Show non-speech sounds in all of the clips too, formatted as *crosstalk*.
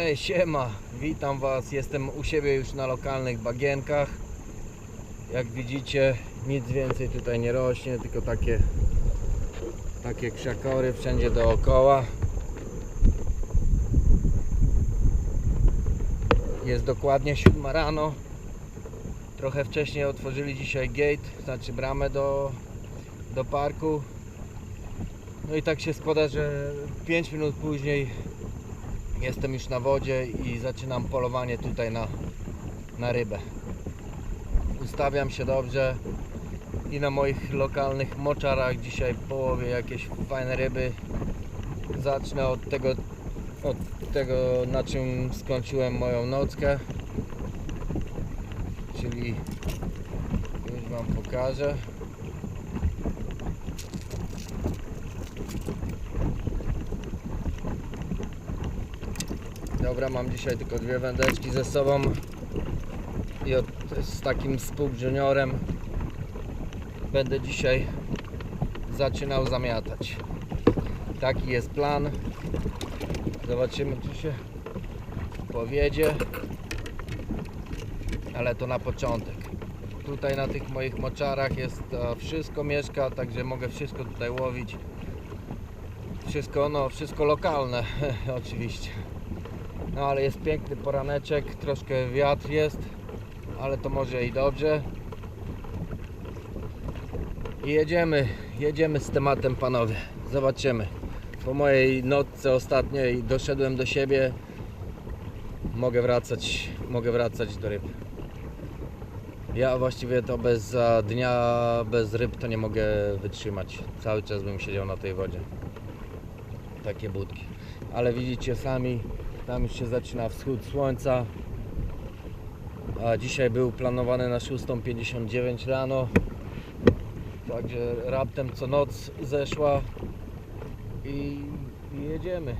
Ej, siema, witam was. Jestem u siebie już na lokalnych bagienkach. Jak widzicie, nic więcej tutaj nie rośnie, tylko takie takie krzakory wszędzie dookoła. Jest dokładnie 7 rano. Trochę wcześniej otworzyli dzisiaj gate, znaczy bramę do, do parku. No i tak się składa, że 5 minut później jestem już na wodzie i zaczynam polowanie tutaj na, na rybę. Ustawiam się dobrze i na moich lokalnych moczarach dzisiaj połowię jakieś fajne ryby. Zacznę od tego, od tego na czym skończyłem moją nockę. Czyli już Wam pokażę. Dobra, mam dzisiaj tylko dwie wędeczki ze sobą i od, z takim spół juniorem będę dzisiaj zaczynał zamiatać. Taki jest plan. Zobaczymy, czy się powiedzie. Ale to na początek. Tutaj na tych moich moczarach jest e, wszystko mieszka, także mogę wszystko tutaj łowić. Wszystko, no, wszystko lokalne, *laughs* oczywiście. No ale jest piękny poraneczek, troszkę wiatr jest, ale to może i dobrze. I jedziemy, jedziemy z tematem panowie. Zobaczymy. Po mojej nocce ostatniej doszedłem do siebie. Mogę wracać, mogę wracać do ryb. Ja właściwie to bez dnia, bez ryb to nie mogę wytrzymać. Cały czas bym siedział na tej wodzie. Takie budki. Ale widzicie sami, tam już się zaczyna wschód słońca. A dzisiaj był planowany na 6.59 rano. Także raptem co noc zeszła i jedziemy.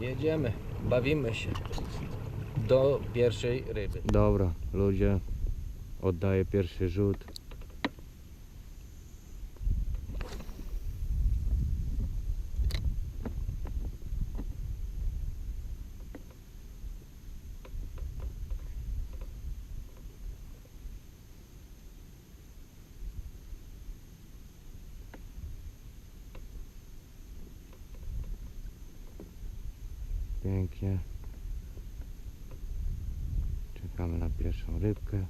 Jedziemy. Bawimy się. Do pierwszej ryby. Dobra, ludzie. Oddaję pierwszy rzut. Pięknie. Czekamy na pierwszą rybkę.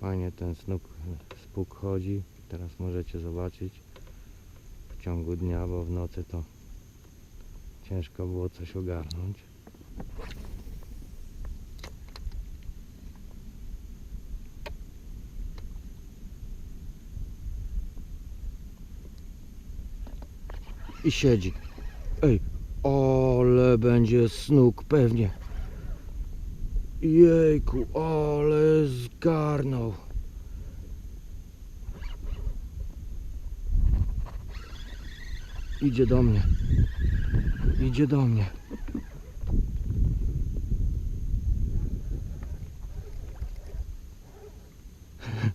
Fajnie ten snuk, spuk chodzi. Teraz możecie zobaczyć ciągu dnia, bo w nocy to ciężko było coś ogarnąć. I siedzi. Ej, ale będzie snuk pewnie. Jejku, ale zgarnął. Idzie do mnie. Idzie do mnie. *laughs*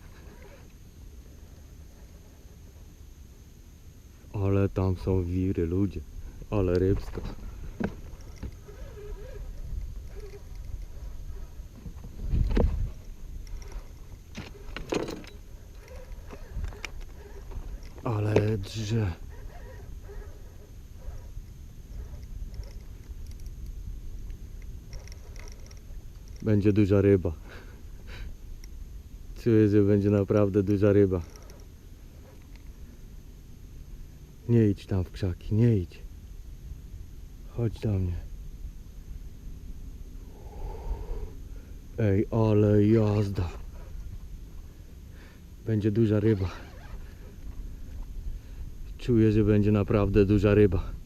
Ale tam są wiry, ludzie. Ale rybsko. Ale drze. Będzie duża ryba. Czuję, że będzie naprawdę duża ryba. Nie idź tam w krzaki, nie idź. Chodź do mnie. Ej, ale jazda. Będzie duża ryba. Czuję, że będzie naprawdę duża ryba.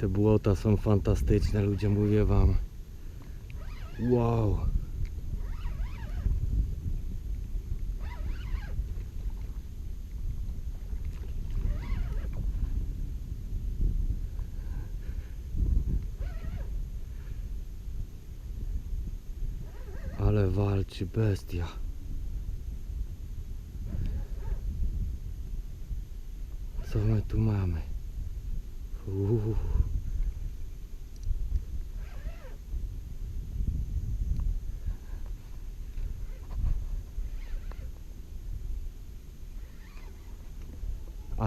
Te błota są fantastyczne, ludzie, mówię wam. Wow. Ale walczy bestia. Co my tu mamy? Uuu.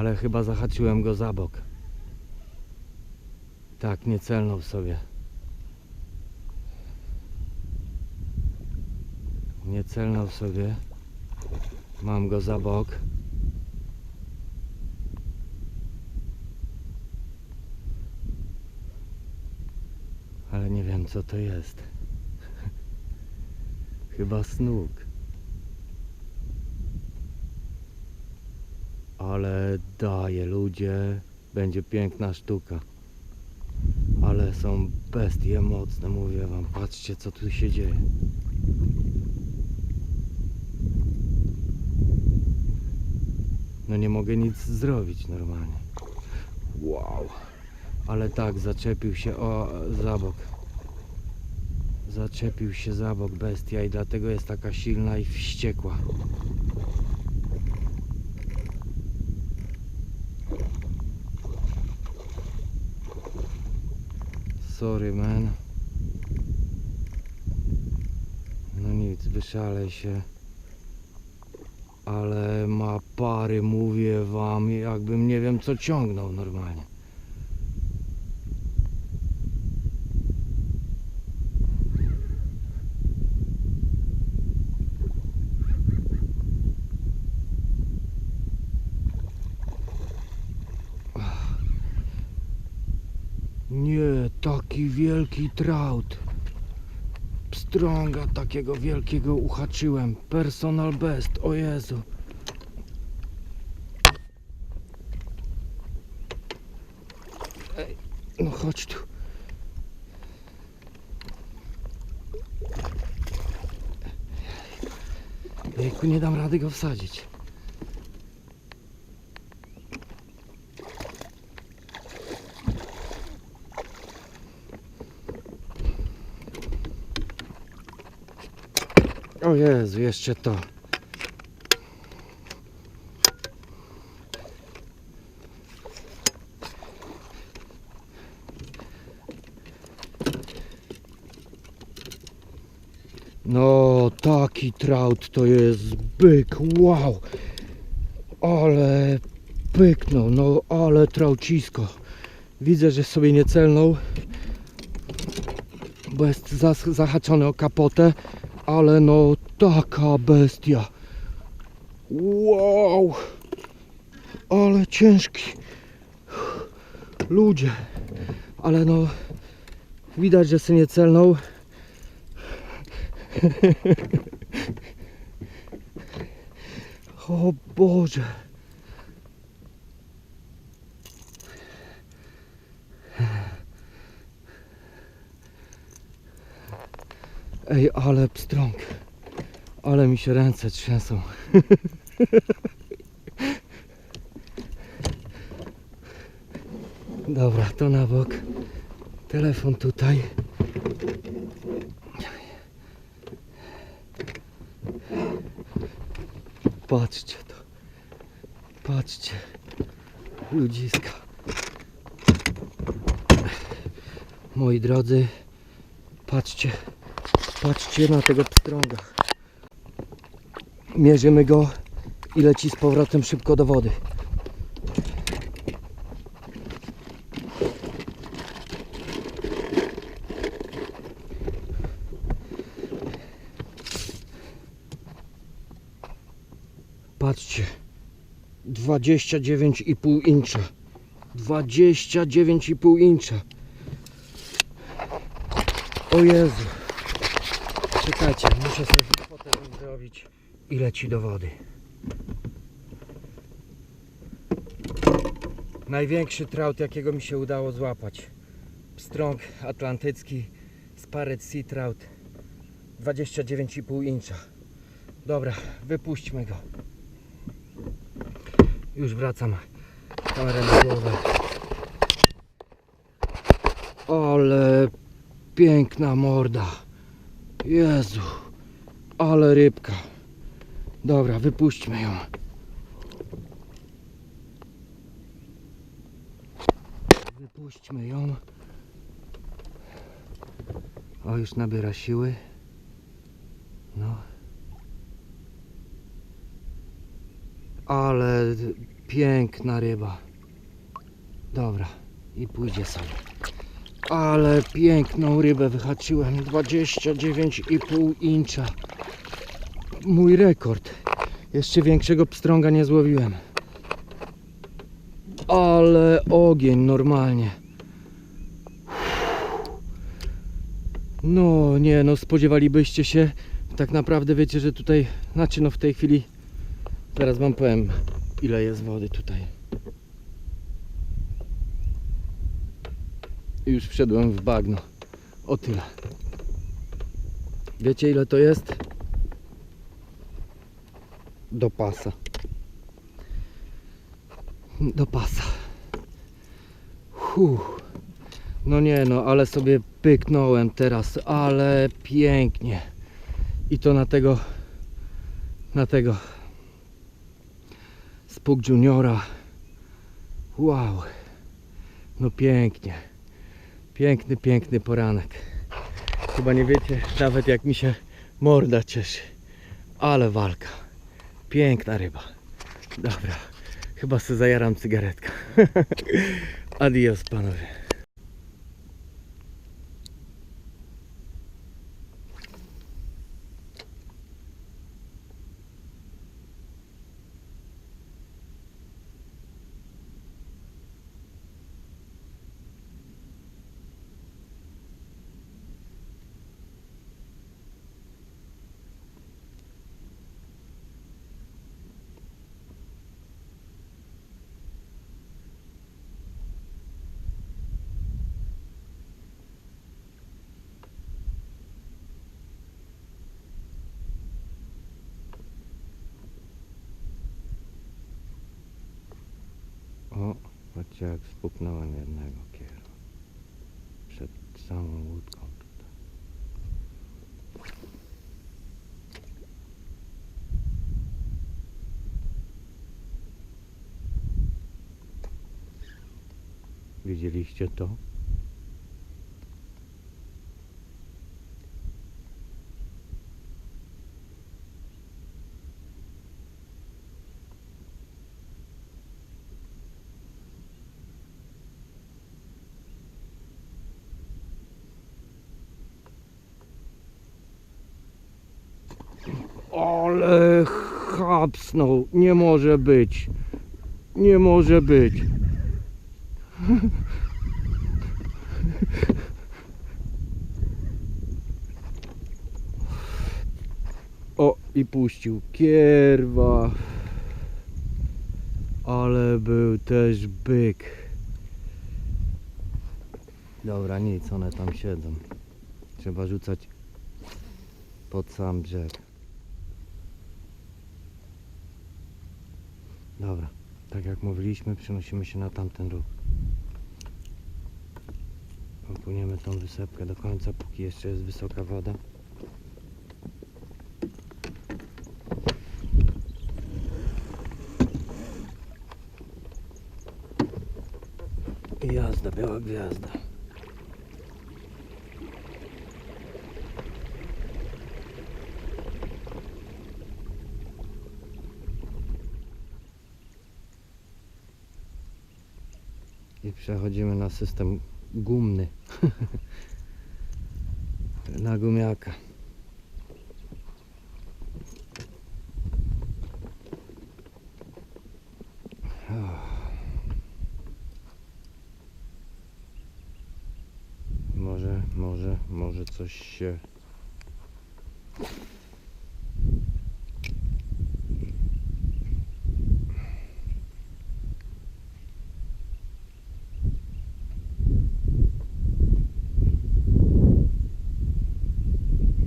Ale chyba zahaczyłem go za bok. Tak, nie celnął sobie. Nie celnął sobie. Mam go za bok. Ale nie wiem co to jest. *laughs* Chyba snuk. Ale daje ludzie. Będzie piękna sztuka. Ale są bestie mocne, mówię wam. Patrzcie co tu się dzieje. No nie mogę nic zrobić normalnie. Wow. Ale tak, zaczepił się o za bok. Zaczepił się za bok bestia i dlatego jest taka silna i wściekła. Sorry man. No nic, wyszalej się. Ale ma pary, mówię wam, jakbym nie wiem co ciągnął normalnie. Taki wielki traut. Pstrąga takiego wielkiego uhaczyłem. Personal best, o Jezu. Ej, no chodź tu. Jejku, nie dam rady go wsadzić. Jezu, jeszcze to. No, taki traut to jest byk, wow. Ale pyknął, no ale traucisko. Widzę, że sobie nie celnął, bo jest zahaczony o kapotę, ale no taka bestia. Wow! Ale ciężki. Ludzie. Ale no widać, że się nie celnął. O Boże. Ej, ale pstrąg. Ale mi się ręce trzęsą. Dobra, to na bok. Telefon tutaj. Patrzcie to. Patrzcie. Ludziska. Moi drodzy, patrzcie. Patrzcie na tego pstrąga. Mierzymy go i leci z powrotem szybko do wody. Patrzcie. 29,5 incza. 29,5 incza. O Jezu. Czekajcie, muszę sobie i leci do wody. Największy traut, jakiego mi się udało złapać. Pstrąg atlantycki, Sparret Sea Trout. 29,5 incza. Dobra, wypuśćmy go. Już wracam. Kamerę na głowę. Ale piękna morda. Jezu. Ale rybka. Dobra, wypuśćmy ją. Wypuśćmy ją. O, już nabiera siły. No. Ale piękna ryba. Dobra, i pójdzie sobie. Ale piękną rybę wyhaczyłem. 29,5 incza. Mój rekord. Jeszcze większego pstrąga nie złowiłem. Ale ogień normalnie. No nie, no spodziewalibyście się. Tak naprawdę wiecie, że tutaj, znaczy no w tej chwili, zaraz wam powiem ile jest wody tutaj. Już wszedłem w bagno. O tyle. Wiecie ile to jest? Do pasa. Do pasa. Huh. No nie no, ale sobie pyknąłem teraz, ale pięknie. I to na tego, na tego Spuk Juniora. Wow. No pięknie. Piękny, piękny poranek. Chyba nie wiecie nawet jak mi się morda cieszy. Ale walka. Piękna ryba. Dobra. Chyba sobie zajaram cygaretkę. *laughs* Adios panowie. O, patrzcie jak spuknąłem jednego kieru. Przed samą łódką tutaj. Widzieliście to? Ale chapsnął. Nie może być. Nie może być. O, i puścił kierwa. Ale był też byk. Dobra, nic, one tam siedzą. Trzeba rzucać pod sam brzeg. Dobra, tak jak mówiliśmy, przenosimy się na tamten róg. Opłyniemy tą wysepkę do końca, póki jeszcze jest wysoka woda. Jazda, biała gwiazda. I przechodzimy na system gumny. *laughs* na gumiaka. Może, może, może coś się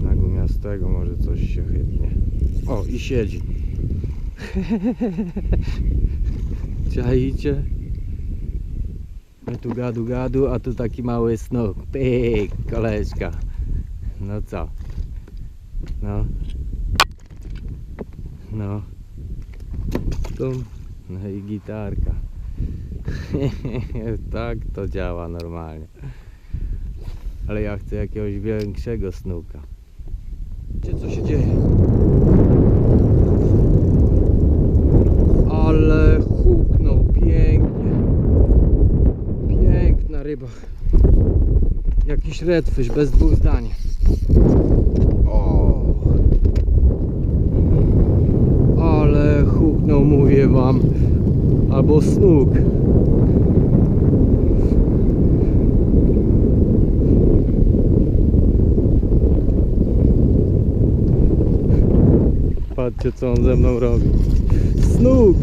na gumiastego może coś się chybnie. O, i siedzi. *laughs* Czajcie? My tu gadu gadu, a tu taki mały snuk. Pyk, koleżka. No co? No. No. Tum. No i gitarka. *laughs* tak to działa normalnie. Ale ja chcę jakiegoś większego snuka. Wiecie co się dzieje? Ale huknął pięknie. Piękna ryba. Jakiś redfish bez dwóch zdań. O! Ale huknął, mówię wam. Albo snuk. Patrzcie co on ze mną robi. Snuk!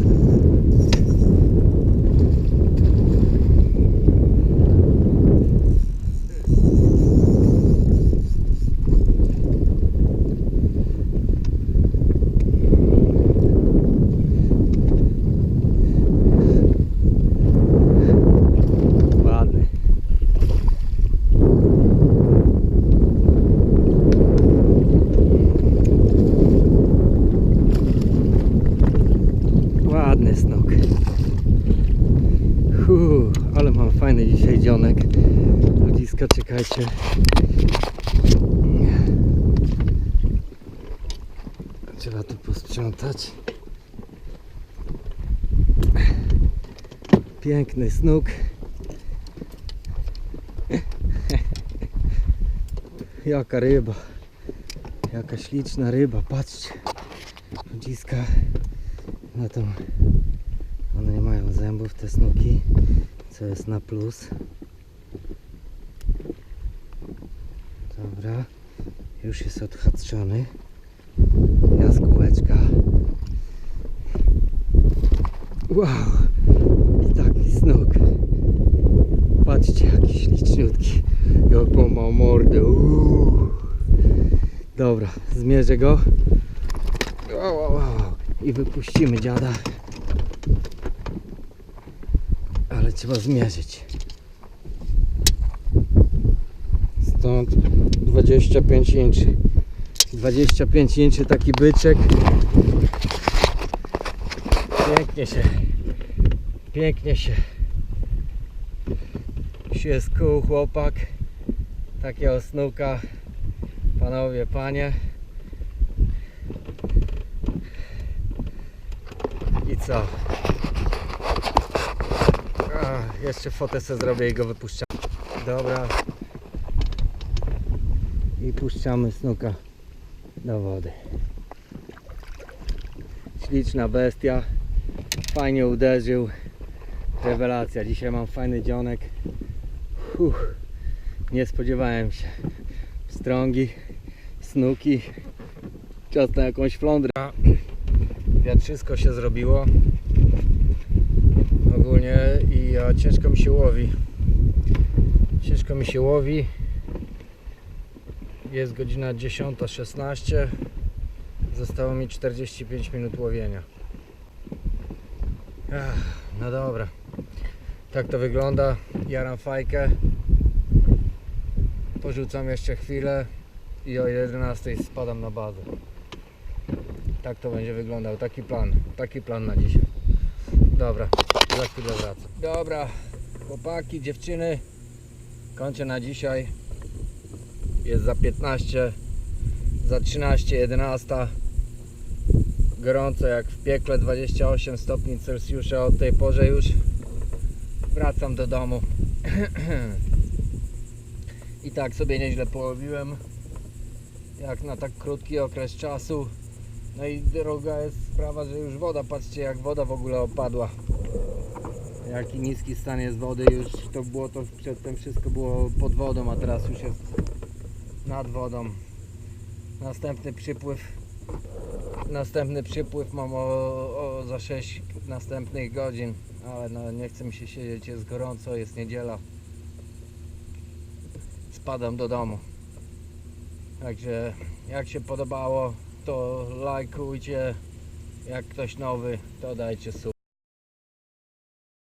Ładny. Ładny snuk. Hu, ale mam fajny dzisiaj dzionek. Czekajcie. Trzeba tu posprzątać. Piękny snuk. Jaka ryba. Jaka śliczna ryba, patrzcie. Ludziska na tą. One nie mają zębów, te snuki, co jest na plus. Dobra, już jest odhaczony. Jaskółeczka. Wow, i taki snuk. Patrzcie, jaki śliczniutki. Jaką ma mordę. Uuu. Dobra, zmierzę go. Wow, wow, wow. I wypuścimy dziada. Ale trzeba zmierzyć. Stąd 25 inczy. 25 inczy taki byczek. Pięknie się. Pięknie się. się skuł chłopak. Takiego snuka. Panowie, panie. I co? Jeszcze fotę sobie zrobię i go wypuszczam. Dobra. I puszczamy snuka do wody. Śliczna bestia. Fajnie uderzył. Rewelacja. Dzisiaj mam fajny dzionek. Uff, nie spodziewałem się. Strągi, snuki. Czas na jakąś flądrę. Wiatrzysko się zrobiło. Ogólnie i ciężko mi się łowi. Ciężko mi się łowi. Jest godzina 10.16. Zostało mi 45 minut łowienia. No dobra. Tak to wygląda. Jaram fajkę. Porzucam jeszcze chwilę i o 11 spadam na bazę. Tak to będzie wyglądał. Taki plan. Taki plan na dzisiaj. Dobra, za chwilę wracam. Dobra, chłopaki, dziewczyny. Kończę na dzisiaj. Jest za 15, za 13, 11. Gorąco jak w piekle, 28 stopni Celsjusza. Od tej porze już wracam do domu. *clears throat* I tak sobie nieźle połowiłem. Jak na tak krótki okres czasu. No i droga jest sprawa, że już woda, patrzcie jak woda w ogóle opadła. Jaki niski stan jest wody, już to było to przedtem wszystko było pod wodą, a teraz już jest nad wodą. Następny przypływ. Następny przypływ mam o, o za 6 następnych godzin, ale no, nie chce mi się siedzieć, jest gorąco, jest niedziela. Spadam do domu. Także jak się podobało, to lajkujcie. Jak ktoś nowy, to dajcie sub.